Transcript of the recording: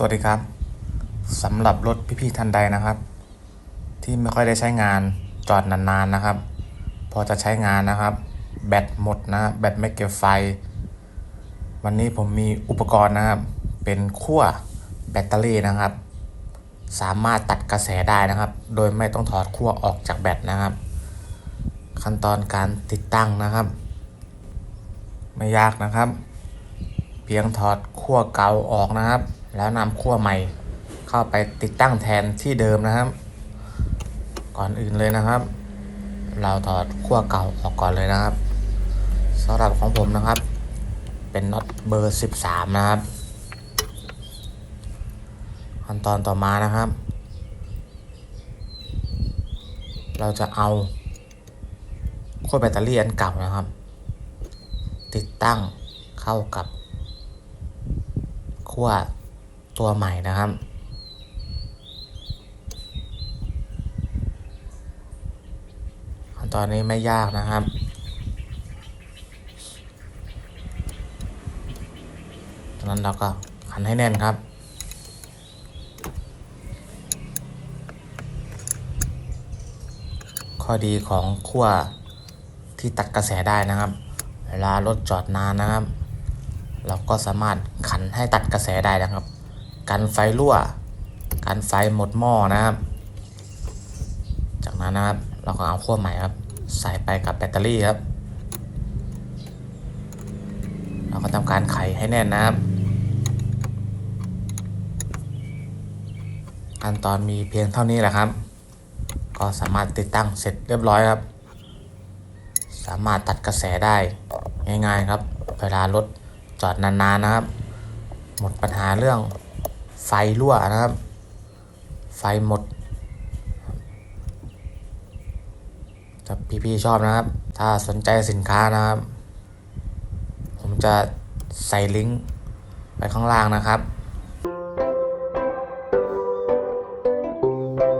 สวัสดีครับสำหรับรถพี่ๆท่านใดนะครับ ที่ไม่ค่อยได้ใช้งานจอดนานๆนะครับ พอจะใช้งานนะครับ แบตหมดนะแบตไม่เก็บไฟ วันนี้ผมมีอุปกรณ์นะครับ เป็นขั้วแบตเตอรี่นะครับ สามารถตัดกระแสได้นะครับ โดยไม่ต้องถอดขั้วออกจากแบตนะครับ ขั้นตอนการติดตั้งนะครับ ไม่ยากนะครับ เพียงถอดขั้วเก่าออกนะครับ แล้วนำขั้วใหม่เข้าไปติดตั้งแทนที่เดิมนะครับ ก่อนอื่นเลยนะครับ เราถอดขั้วเก่าออกก่อนเลยนะครับสำหรับของผมนะครับ เป็นน็อตเบอร์ 13 นะครับขั้นตอนต่อมานะครับ เราจะเอาขั้วแบตเตอรี่อันเก่านะครับ ติดตั้งเข้ากับขั้ว ตัวใหม่นะครับขั้นตอนนี้ไม่ยากนะครับจากนั้นเราก็ขันให้แน่นครับข้อดีของขั้วที่ตัดกระแสได้นะครับ เวลารถจอดนานนะครับ เราก็สามารถขันให้ตัดกระแสได้นะครับ กันไฟรั่ว กันไฟหมดหม้อนะครับ จากนั้นนะครับเราก็เอาขั้วใหม่ครับ ใส่ไปกับแบตเตอรี่ครับ เราก็ทำการไขให้แน่นนะครับขั้นตอนมีเพียงเท่านี้แหละครับ ก็สามารถติดตั้งเสร็จเรียบร้อยครับ สามารถตัดกระแสได้ง่ายๆครับ เวลารถจอดนานๆนะครับ หมดปัญหาเรื่อง ไฟรั่วนะครับ ไฟหมดถ้าพี่ๆชอบนะครับ ถ้าสนใจสินค้านะครับ ผมจะใส่ลิงก์ไปข้างล่างนะครับ